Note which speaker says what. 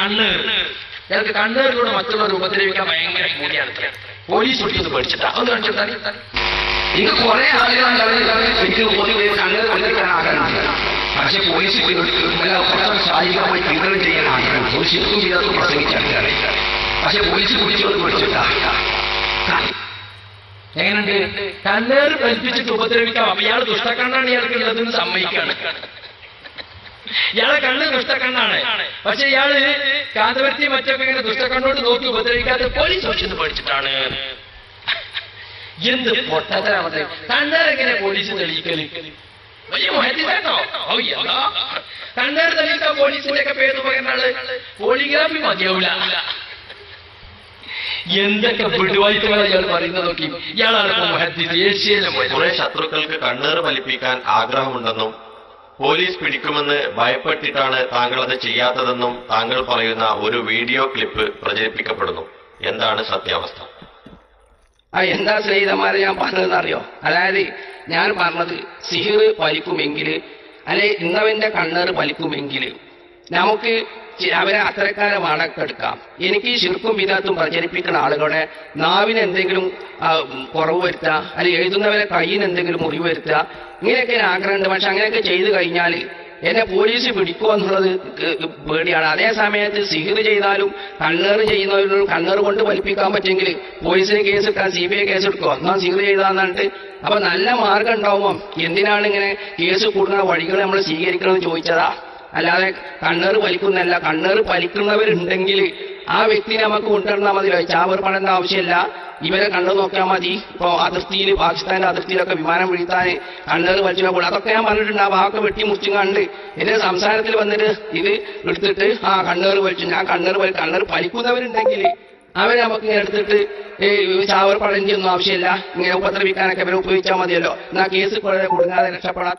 Speaker 1: കണ്ണേർ ഞങ്ങൾക്ക് കണ്ണേറിലൂടെ മറ്റുള്ളവർ ഉപദ്രവിക്കാൻ ഭയങ്കര കൂടിയാണ് പോലീസ് പിടിക്കുന്നത് പേടിച്ചിട്ടാ. ഒന്ന് കാണിച്ചിട്ടാ
Speaker 2: എനിക്ക് കുറെ ആളുകളാണ് എനിക്ക് കണ്ണീർ കണ്ടെത്താൻ ആഗ്രഹം. പക്ഷെ പോലീസ് ശാരീരികമായി പീഡനം ചെയ്യാൻ ആഗ്രഹം. ശിർക്കും വിധത്തും പ്രസംഗിച്ചാണ് പക്ഷെ പോലീസ് കുടിച്ചോട് പേടിച്ചിട്ടാ.
Speaker 1: എങ്ങനെയുണ്ട്? കണ്ണേർ വലിപ്പിച്ചിട്ട് ഉപദ്രവിക്കാം. അപ്പൊ ഇയാൾ ദുഷ്ടക്കണ്ണാണ് ഇയാൾക്ക് ഉള്ളതെന്ന് സമ്മതിക്കാണ്. ഇയാളെ കണ്ണ് ദുഷ്ടക്കണ്ണാണ് പക്ഷെ ഇയാൾ കാന്തവർത്തി മറ്റൊക്കെ ഇങ്ങനെ ദുഷ്ടക്കണ്ണോട് നോക്കി ഉപദ്രവിക്കാതെ പോലീസ് ഓടിച്ചെന്ന് പഠിച്ചിട്ടാണ്. എന്ത് പൊട്ടത്തരാമത്തെ കണ്ണേരെങ്ങനെ പോലീസ് തെളിയിക്കൽ. വലിയ എന്താ? കണ്ണേർ തെളിയിക്കാൻ പോലീസിന്റെ ഒക്കെ പേര് പറയുന്നാൾ പോളിഗ്രാഫി മതിയാവൂല. എന്തൊക്കെ വിടുവായിട്ടാണ് ഇയാൾ പറയുന്നത് നോക്കി. ഇയാളാണ് ദേശീയ
Speaker 3: കുറെ ശത്രുക്കൾക്ക് കണ്ണേർ ഫലിപ്പിക്കാൻ ആഗ്രഹമുണ്ടെന്നും പോലീസ് പിടിക്കുമെന്ന് ഭയപ്പെട്ടിട്ടാണ് താങ്കൾ അത് ചെയ്യാത്തതെന്നും താങ്കൾ പറയുന്ന ഒരു വീഡിയോ ക്ലിപ്പ് പ്രചരിപ്പിക്കപ്പെടുന്നു. എന്താണ് സത്യാവസ്ഥ?
Speaker 2: ആ എന്താ സ്നേഹിതന്മാരെ ഞാൻ പറഞ്ഞതെന്ന് അറിയോ അതായത് ഞാൻ പറഞ്ഞത് സിഹിർ വലിക്കുമെങ്കിൽ അല്ലെ ഇന്നവന്റെ കണ്ണേർ വലിക്കുമെങ്കിൽ നമുക്ക് അവരെ അത്തരക്കാരെ വണക്കെടുക്കാം എനിക്ക് ഈ ശിർക്കും വിധത്തും പ്രചരിപ്പിക്കുന്ന ആളുകളുടെ നാവിന് എന്തെങ്കിലും കുറവ് വരുത്തുക അല്ലെങ്കിൽ എഴുതുന്നവരെ കയ്യിന് എന്തെങ്കിലും മുറിവ് വരുത്തുക ഇങ്ങനെയൊക്കെ ആഗ്രഹമുണ്ട്. പക്ഷെ അങ്ങനെയൊക്കെ ചെയ്തു കഴിഞ്ഞാൽ എന്നെ പോലീസ് പിടിക്കുമോ എന്നുള്ളത് പേടിയാണ്. അതേ സമയത്ത് സിഹിർ ചെയ്താലും കണ്ണേറ് ചെയ്യുന്നവരും കണ്ണേറ് കൊണ്ട് വലിപ്പിക്കാൻ പറ്റുമെങ്കിൽ പോലീസിന് കേസ് എടുക്കാം സി ബി ഐ കേസ് എടുക്കുക എന്നാൽ സിഹിർ ചെയ്താന്നിട്ട് അപ്പൊ നല്ല മാർഗം ഉണ്ടാവുമ്പോൾ എന്തിനാണ് ഇങ്ങനെ കേസ് കൂടുന്ന വഴികൾ നമ്മൾ സ്വീകരിക്കണമെന്ന് ചോദിച്ചതാ. അല്ലാതെ കണ്ണേറ് വലിക്കുന്നല്ല കണ്ണേറ് വലിക്കുന്നവരുണ്ടെങ്കിൽ ആ വ്യക്തി നമുക്ക് കൊണ്ടുവന്നാൽ മതി. ചാവേർപ്പണേണ്ട ആവശ്യമില്ല. ഇവരെ കണ്ണു നോക്കിയാൽ മതി. ഇപ്പൊ അതിർത്തിയിൽ പാകിസ്ഥാന്റെ അതിർത്തിയിലൊക്കെ വിമാനം വീഴ്ത്താൻ കണ്ണേറ് വലിച്ചിനെ കൂടെ അതൊക്കെ ഞാൻ പറഞ്ഞിട്ടുണ്ട്. ആ ഭാഗമൊക്കെ വെട്ടി മുറിച്ചും കണ്ട് എന്റെ സംസാരത്തിൽ വന്നിട്ട് ഇത് എടുത്തിട്ട് ആ കണ്ണേറ് വലിച്ചു. ഞാൻ കണ്ണേറ് വലി കണ്ണേറ് വലിക്കുന്നവരുണ്ടെങ്കിൽ അവരെ നമുക്ക് ഇങ്ങനെ എടുത്തിട്ട് ചാവർ പഴഞ്ചൊന്നും ആവശ്യമില്ല. ഇങ്ങനെ ഉപദ്രവിക്കാനൊക്കെ അവരെ ഉപയോഗിച്ചാൽ മതിയല്ലോ. എന്നാ കേസ് കൊടുങ്ങാതെ രക്ഷപ്പെടാൻ